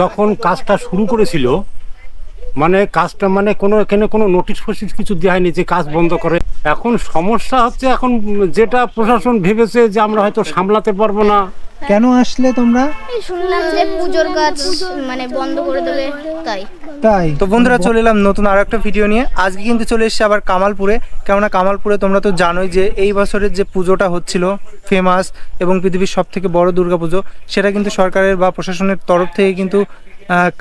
যখন কাজটা শুরু করেছিল মানে কাজটা মানে কোনো, এখানে কোনো নোটিশ ফোটিস কিছু দেওয়া হয়নি যে কাজ বন্ধ করে। এখন সমস্যা হচ্ছে এখন যেটা প্রশাসন ভেবেছে যে আমরা হয়তো সামলাতে পারব না। কেন আসলে তোমরা? শুনলাম যে পুজোর কাজ মানে বন্ধ করে দেবে তাই। তাই? তো বন্ধুরা চলে এলাম নতুন আর একটা ভিডিও নিয়ে। আজকে কিন্তু চলে এসেছি আবার কামালপুরে। কেননা কামালপুরে তোমরা তো জানোই যে এই বছরের যে পুজোটা হচ্ছিল ফেমাস এবং পৃথিবীর সব থেকে বড় দুর্গাপুজো সেটা কিন্তু সরকারের বা প্রশাসনের তরফ থেকে কিন্তু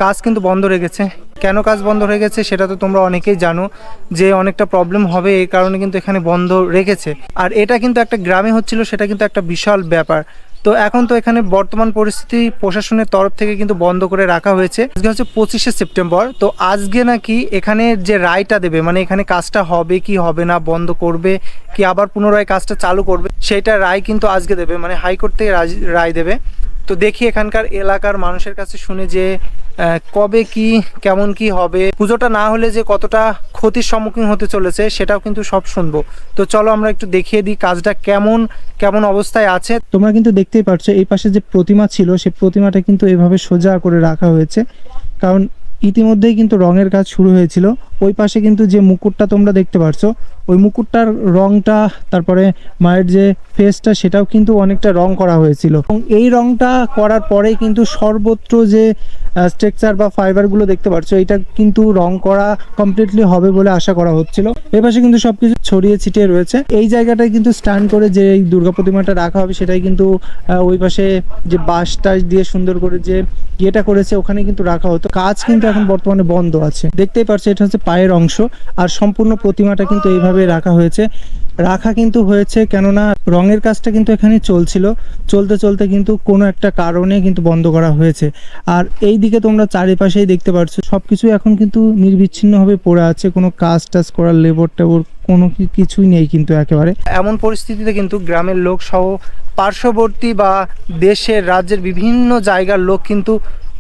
কাজ কিন্তু বন্ধ রেখেছে কেন কাজ বন্ধ হয়ে গেছে সেটা তো তোমরা অনেকেই জানো, যে অনেকটা প্রবলেম হবে এই কারণে কিন্তু এখানে বন্ধ রেখেছে। আর এটা কিন্তু একটা গ্রামে হচ্ছিল, সেটা কিন্তু একটা বিশাল ব্যাপার। তো এখন তো এখানে বর্তমান পরিস্থিতি প্রশাসনের তরফ থেকে কিন্তু বন্ধ করে রাখা হয়েছে। আজকে হচ্ছে পঁচিশে সেপ্টেম্বর, তো আজকে নাকি এখানে যে রায়টা দেবে মানে এখানে কাজটা হবে কি হবে না, বন্ধ করবে কি, আবার পুনরায় কাজটা চালু করবে, সেটা রায় কিন্তু আজকে দেবে মানে হাইকোর্ট থেকে রায় দেবে। তো দেখি এখানকার এলাকার মানুষের কাছে শুনে যে কবে কি, কেমন কি হবে। পুজোটা না হলে যে কতটা ক্ষতির সম্মুখীন হতে চলেছে, সেটাও কিন্তু সব শুনব। তো চলো আমরা একটু দেখিয়ে দিই কাজটা কেমন কেমন অবস্থায় আছে। তোমরা কিন্তু দেখতেই পারছ, এই পাশে যে প্রতিমা ছিল, সেই প্রতিমাটা কিন্তু এভাবে সোজা করে রাখা হয়েছে। কারণ ইতিমধ্যেই কিন্তু রঙের কাজ শুরু হয়েছিল। ওই পাশে কিন্তু যে মুকুটটা তোমরা দেখতে পারছ ওই মুকুটটার রংটা, তারপরে মায়ের যে ফেসটা সেটাও কিন্তু অনেকটা রং করা হয়েছিল। এবং এই রংটা করার পরে কিন্তু সর্বত্র যে স্ট্রাকচার বা ফাইবারগুলো দেখতে পাচ্ছ, এটা কিন্তু রং করা কমপ্লিটলি হবে বলে আশা করা হচ্ছিল। এ পাশে কিন্তু সবকিছু ছড়িয়ে ছিটিয়ে রয়েছে। এই জায়গাটায় কিন্তু স্ট্যান্ড করে যে এই দুর্গা প্রতিমাটা রাখা হবে, সেটাই কিন্তু ওই পাশে যে বাঁশ টাস দিয়ে সুন্দর করে যে ইয়েটা করেছে, ওখানে কিন্তু রাখা হতো। কাজ কিন্তু এখন বর্তমানে বন্ধ আছে। দেখতেই পাচ্ছ এটা হচ্ছে পায়ের অংশ। আর সম্পূর্ণ প্রতিমাটা কিন্তু এইভাবে রাখা হয়েছে। রাখা কিন্তু হয়েছে কেননা রঙের কাজটা কিন্তু এখানে চলছিল। চলতে চলতে কিন্তু কোনো একটা কারণে কিন্তু বন্ধ করা হয়েছে। আর এই দিকে তোমরা চারিপাশেই দেখতে পাচ্ছ সবকিছু এখন কিন্তু নির্বিচ্ছিন্নভাবে পড়ে আছে। কোনো কাজ টাজ করার লেবর টেবর কোনো কিছুই নেই কিন্তু একেবারে। এমন পরিস্থিতিতে কিন্তু গ্রামের লোক সহ পার্শ্ববর্তী বা দেশের, রাজ্যের বিভিন্ন জায়গার লোক কিন্তু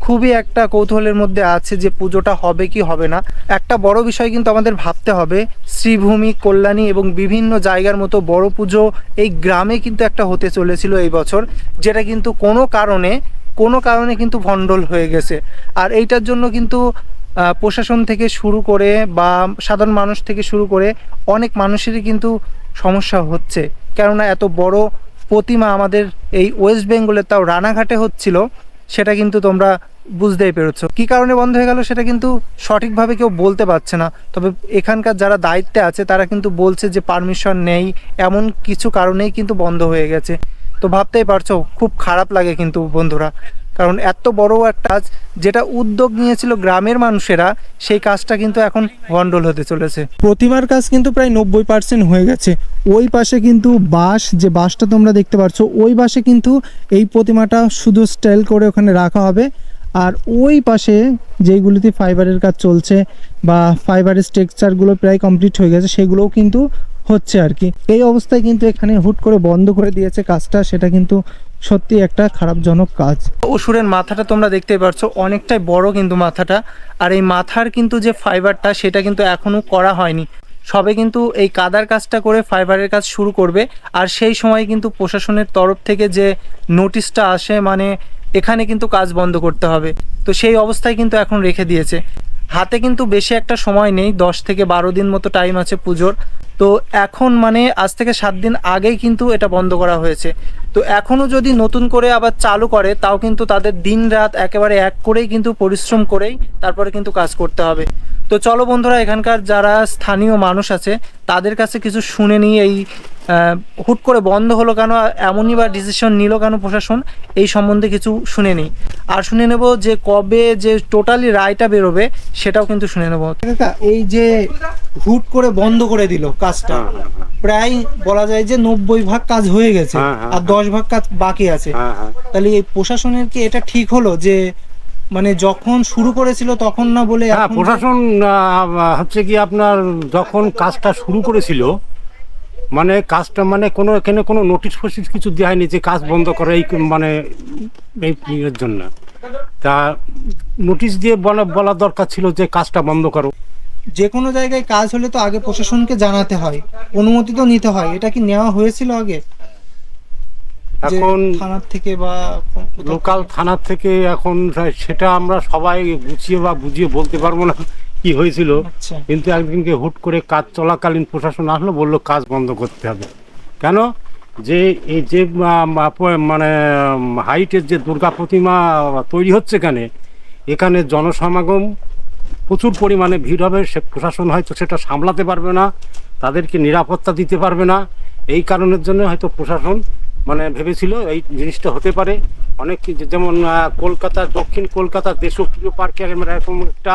খুবই একটা কৌতূহলের মধ্যে আছে যে পুজোটা হবে কি হবে না। একটা বড় বিষয় কিন্তু আমাদের ভাবতে হবে, শ্রীভূমি, কল্যাণী এবং বিভিন্ন জায়গার মতো বড় পুজো এই গ্রামে কিন্তু একটা হতে চলেছিল এই বছর, যেটা কিন্তু কোনো কারণে কোনো কারণে কিন্তু ভণ্ডল হয়ে গেছে। আর এইটার জন্য কিন্তু প্রশাসন থেকে শুরু করে বা সাধারণ মানুষ থেকে শুরু করে অনেক মানুষেরই কিন্তু সমস্যা হচ্ছে। কেননা এত বড় প্রতিমা আমাদের এই ওয়েস্ট বেঙ্গলে তাও রানাঘাটে হচ্ছিল। সেটা কিন্তু তোমরা বুঝতেই পেরেছ। কি কারণে বন্ধ হয়ে গেল সেটা কিন্তু সঠিকভাবে কেউ বলতে পারছে না। তবে এখানকার যারা দায়িত্বে আছে, তারা কিন্তু বলছে যে পারমিশন নেই, এমন কিছু কারণেই কিন্তু বন্ধ হয়ে গেছে। তো ভাবতেই পারছ, খুব খারাপ লাগে কিন্তু বন্ধুরা। কারণ এত বড় একটা কাজ যেটা উদ্যোগ নিয়েছিল গ্রামের মানুষেরা, সেই কাজটা কিন্তু এখন ভণ্ডল হতে চলেছে। প্রতিমার কাজ কিন্তু প্রায় নব্বই পার্সেন্ট হয়ে গেছে। ওই পাশে কিন্তু বাঁশ, যে বাঁশটা তোমরা দেখতে পাচ্ছ ওই পাশে কিন্তু এই প্রতিমাটা শুধু স্টাইল করে ওখানে রাখা হবে। আর ওই পাশে যেইগুলিতে ফাইবারের কাজ চলছে বা ফাইবারের স্ট্রাকচারগুলো প্রায় কমপ্লিট হয়ে গেছে, সেগুলোও কিন্তু হচ্ছে আর কি। এই অবস্থায় কিন্তু এখানে হুট করে বন্ধ করে দিয়েছে কাজটা, সেটা কিন্তু সত্যি একটা খারাপজনক কাজ। অসুরের মাথাটা তোমরা দেখতেই পারছ, অনেকটাই বড় কিন্তু মাথাটা। আর এই মাথার কিন্তু যে ফাইবারটা সেটা কিন্তু এখনও করা হয়নি। সবে কিন্তু এই কাদার কাজটা করে ফাইবারের কাজ শুরু করবে। আর সেই সময় কিন্তু প্রশাসনের তরফ থেকে যে নোটিশটা আসে মানে এখানে কিন্তু কাজ বন্ধ করতে হবে। তো সেই অবস্থায় কিন্তু এখন রেখে দিয়েছে। হাতে কিন্তু বেশি একটা সময় নেই, দশ থেকে বারো দিন মতো টাইম আছে পুজোর। তো এখন মানে আজ থেকে সাত দিন আগেই কিন্তু এটা বন্ধ করা হয়েছে। তো এখনও যদি নতুন করে আবার চালু করে, তাও কিন্তু তাদের দিন রাত একেবারে এক করেই কিন্তু পরিশ্রম করেই তারপরে কিন্তু কাজ করতে হবে। তো চলো বন্ধুরা, এখানকার যারা স্থানীয় মানুষ আছে, তাদের কাছে কিছু শুনে নিই এই হুট করে বন্ধ হলো কেন এমনই বা ডিসিশন নিল কেন প্রশাসন এই সম্বন্ধে কিছু শুনে নিই। আর শুনে নেব যে কবে যে টোটালি রায়টা বেরোবে সেটাও কিন্তু শুনে নেব। এই যে হুট করে বন্ধ করে দিল কাজটা প্রায় বলা যায় যে নব্বই ভাগ কাজ হয়ে গেছে হ্যাঁ, হ্যাঁ, আর দশ ভাগ কাজ বাকি আছে। হ্যাঁ হ্যাঁ। তাহলে এই প্রশাসনের কি এটা ঠিক হলো যে মানে যখন শুরু করেছিল তখন না বলে হ্যাঁ প্রশাসন হচ্ছে কি আপনার যখন কাজটা শুরু করেছিল মানে কাজটা মানে কোনো এখানে কোনো নোটিশ ফোটিস কিছু দেওয়া হয়নি যে কাজ বন্ধ করে এই মানে এই ইয়ের জন্য। তা নোটিশ দিয়ে বলা বলা দরকার ছিল যে কাজটা বন্ধ করো। যে কোনো জায়গায় কাজ হলে তো আগে প্রশাসনকে জানাতে হয় অনুমতি তো নিতে হয় এটা কি নেওয়া হয়েছিল আগে? এখন থানার থেকে বা লোকাল থানার থেকে এখন সেটা আমরা সবাই গুছিয়ে বা বুঝিয়ে বলতে পারব না। কি হয়েছিল? আচ্ছা। কিন্তু একদিনকে হুট করে কাজ চলাকালীন প্রশাসন আসলো বলল কাজ বন্ধ করতে হবে। কেন? যে এই যে মানে হাইটের যে দুর্গা প্রতিমা তৈরি হচ্ছে এখানে এখানে জনসমাগম প্রচুর পরিমাণে ভিড় হবে। সে প্রশাসন হয়তো সেটা সামলাতে পারবে না তাদেরকে নিরাপত্তা দিতে পারবে না। এই কারণের জন্য হয়তো প্রশাসন মানে ভেবেছিল এই জিনিসটা হতে পারে। অনেক যেমন কলকাতা দক্ষিণ কলকাতা দেশপ্রিয় পার্কে এরকম একটা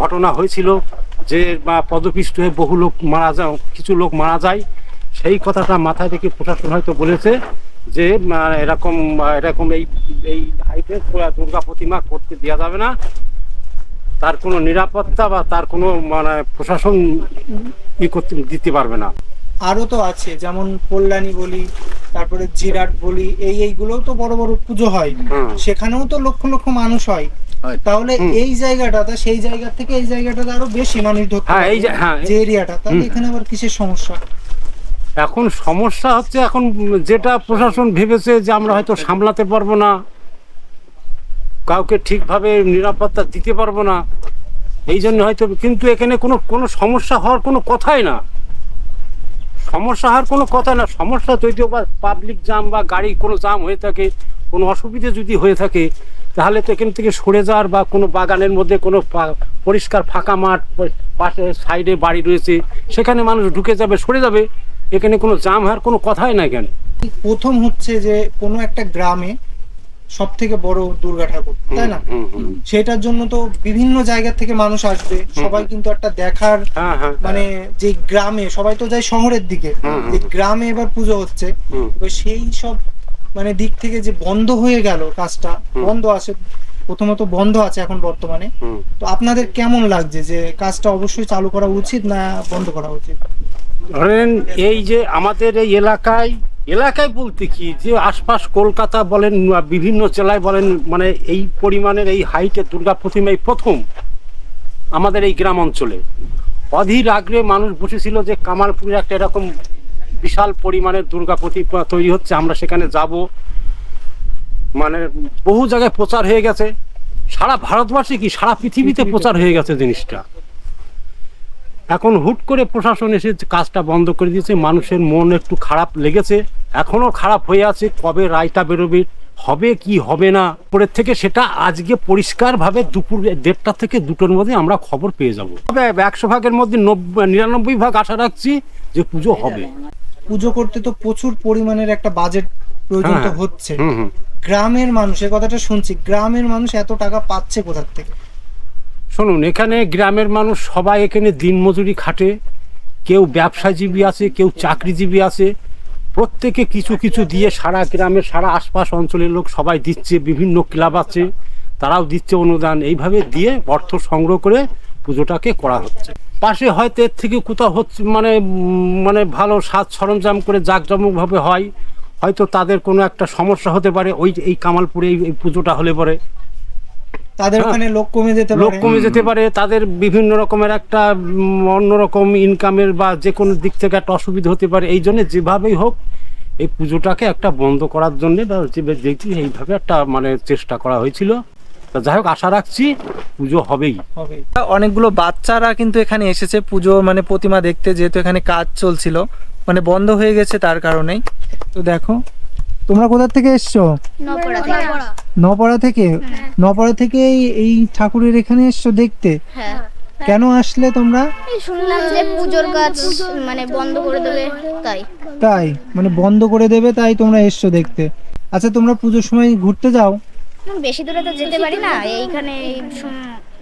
ঘটনা হয়েছিল যে পদপিষ্ট হয়ে বহু লোক মারা যায়, কিছু লোক মারা যায়। সেই কথাটা মাথায় রেখে প্রশাসন হয়তো বলেছে যে এরকম এরকম এই এই হাইটে দুর্গা প্রতিমা করতে দেওয়া যাবে না। তার কোনো নিরাপত্তা বা তার কোনো মানে প্রশাসন ই করতে দিতে পারবে না। আরও তো আছে যেমন কল্যাণী বলি তারপরে জিরাট বলি এই এইগুলোও তো বড় বড় পুজো হয় সেখানেও তো লক্ষ লক্ষ মানুষ হয়। তাহলে। এই জায়গাটাতে সেই জায়গা থেকে এই জায়গাটাতে আরও বেশি মানুষ ধরতে হ্যাঁ, এই হ্যাঁ, যে এরিয়াটা। তাহলে এখানে আবার কিসের সমস্যা? এখন সমস্যা হচ্ছে এখন যেটা প্রশাসন ভেবেছে যে আমরা হয়তো সামলাতে পারব না কাউকে ঠিকভাবে নিরাপত্তা দিতে পারব না এই জন্য হয়তো কিন্তু এখানে কোনো কোনো সমস্যা হওয়ার কোনো কথাই না। সমস্যা হওয়ার কোনো কথা না। সমস্যা যদিও বা পাবলিক জাম বা গাড়ি কোনো জাম হয়ে থাকে, কোনো অসুবিধে যদি হয়ে থাকে, তাহলে তো এখান থেকে সরে যাওয়ার বা কোনো বাগানের মধ্যে কোনো পরিষ্কার ফাঁকা মাঠ পাশে সাইডে বাড়ি রয়েছে, সেখানে মানুষ ঢুকে যাবে, সরে যাবে, এখানে কোনো জাম হওয়ার কোনো কথাই না কেন? প্রথম হচ্ছে যে কোনো একটা গ্রামে সব থেকে বড় দুর্গা ঠাকুর তাই না। সেটার জন্য তো বিভিন্ন জায়গা থেকে মানুষ আসবে। সবাই কিন্তু একটা দেখার হ্যাঁ হ্যাঁ মানে যে গ্রামে সবাই তো যায় শহরের দিকে। যে গ্রামে এবার পুজো হচ্ছে এবার সেই সব মানে দিক থেকে যে বন্ধ হয়ে গেল কাজটা বন্ধ আছে প্রথমত বন্ধ আছে এখন বর্তমানে। তো আপনাদের কেমন লাগছে যে কাজটা অবশ্যই চালু করা উচিত না বন্ধ করা উচিত? ধরেন এই যে আমাদের এই এলাকায় এলাকায় বলতে কি যে আশপাশ কলকাতা বলেন বিভিন্ন জেলায় বলেন মানে এই পরিমাণের এই হাইটে দুর্গা প্রতিমা এই প্রথম আমাদের এই গ্রাম অঞ্চলে। অধীর আগ্রহে মানুষ বসেছিল যে কামালপুরে একটা এরকম বিশাল পরিমাণের দুর্গা প্রতিমা তৈরি হচ্ছে আমরা সেখানে যাব। মানে বহু জায়গায় প্রচার হয়ে গেছে। সারা ভারতবর্ষে কি সারা পৃথিবীতে প্রচার হয়ে গেছে জিনিসটা? এখন হুট করে প্রশাসন এসে কাজটা বন্ধ করে দিয়েছে মানুষের মন একটু খারাপ লেগেছে এখনও খারাপ হয়ে আছে কবে রায়টা বেরোবে হবে কি হবে না পরের থেকে সেটা আজকে পরিষ্কারভাবে দুপুর দেড়টা থেকে দুটোর মধ্যে আমরা খবর পেয়ে যাব। তবে একশো ভাগের মধ্যে নব্বই নিরানব্বই ভাগ আশা রাখছি যে পুজো হবে। পুজো করতে তো প্রচুর পরিমাণের একটা বাজেট প্রয়োজন তো হ্যাঁ। হচ্ছে গ্রামের মানুষের কথাটা শুনছি গ্রামের মানুষ এত টাকা পাচ্ছে কোথার থেকে? শুনুন, এখানে গ্রামের মানুষ সবাই এখানে দিনমজুরি খাটে। কেউ ব্যবসাজীবী আছে, কেউ চাকরিজীবী আছে। প্রত্যেকে কিছু কিছু দিয়ে সারা গ্রামের, সারা আশপাশ অঞ্চলের লোক সবাই দিচ্ছে, বিভিন্ন ক্লাব আছে, তারাও দিচ্ছে অনুদান। এইভাবে দিয়ে অর্থ সংগ্রহ করে পুজোটাকে করা হচ্ছে। পাশে হয়তো এর থেকে কোথাও হচ্ছে মানে মানে ভালো সাজ সরঞ্জাম করে জাঁকজমকভাবে হয়। হয়তো তাদের কোনো একটা সমস্যা হতে পারে, ওই এই কামালপুরে এই পুজোটা হলে পরে। তাদের হ্যাঁ। ওখানে লোক কমে যেতে লোক কমে যেতে পারে তাদের বিভিন্ন রকমের একটা অন্যরকম ইনকামের বা যে কোনো দিক থেকে একটা অসুবিধা হতে পারে এই জন্য যেভাবেই হোক এই পুজোটাকে একটা বন্ধ করার জন্যে বা যে দেখছি এইভাবে একটা মানে চেষ্টা করা হয়েছিল। তা যাই হোক আশা রাখছি পুজো হবেই। হবে অনেকগুলো বাচ্চারা কিন্তু এখানে এসেছে পুজো মানে প্রতিমা দেখতে যেহেতু এখানে কাজ চলছিল মানে বন্ধ হয়ে গেছে তার কারণেই। তো দেখো তোমরা কোথা থেকে এসছো? নপড়া থেকে। নপাড়া। থেকে? নপাড়া থেকে এই- ঠাকুরের এখানে এসছো দেখতে? হ্যাঁ। কেন আসলে তোমরা? শুনলাম যে পুজোর কাজ মানে বন্ধ করে দেবে তাই। তাই? মানে বন্ধ করে দেবে তাই তোমরা এসছো দেখতে। আচ্ছা তোমরা পুজোর সময় ঘুরতে যাও। বেশি দূরে তো যেতে পারি না এইখানে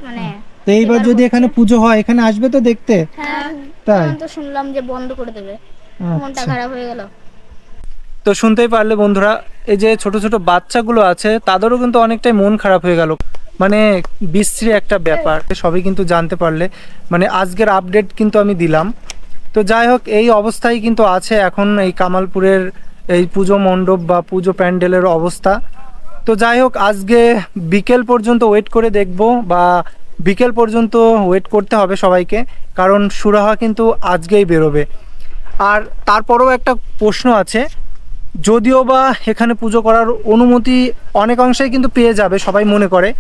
মানে তো এইবার যদি এখানে পুজো হয় এখানে আসবে তো দেখতে? হ্যাঁ। তাই? তো শুনলাম যে বন্ধ করে দেবে। মনটা আচ্ছা। খারাপ হয়ে গেল। তো শুনতেই পারলে বন্ধুরা এই যে ছোট ছোট বাচ্চাগুলো আছে তাদেরও কিন্তু অনেকটাই মন খারাপ হয়ে গেল। মানে বিশ্রী একটা ব্যাপার সবই কিন্তু জানতে পারলে। মানে আজকের আপডেট কিন্তু আমি দিলাম। তো যাই হোক এই অবস্থায় কিন্তু আছে এখন এই কামালপুরের এই পুজো মণ্ডপ বা পুজো প্যান্ডেলের অবস্থা। তো যাই হোক আজকে বিকেল পর্যন্ত ওয়েট করে দেখব বা বিকেল পর্যন্ত ওয়েট করতে হবে সবাইকে কারণ সুরাহা কিন্তু আজকেই বেরোবে। আর তারপরেও একটা প্রশ্ন আছে যদিও বা এখানে পুজো করার অনুমতি অনেক অংশেই কিন্তু পেয়ে যাবে, সবাই মনে করে।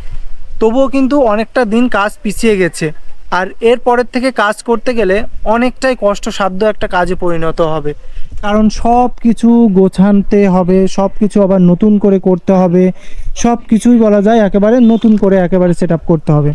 তবুও কিন্তু অনেকটা দিন কাজ পিছিয়ে গেছে। আর এর পরের থেকে কাজ করতে গেলে অনেকটাই কষ্টসাধ্য একটা কাজে পরিণত হবে। কারণ সব কিছু গোছানতে হবে সব কিছু আবার নতুন করে করতে হবে সব কিছুই বলা যায় একেবারে নতুন করে একেবারে সেট করতে হবে।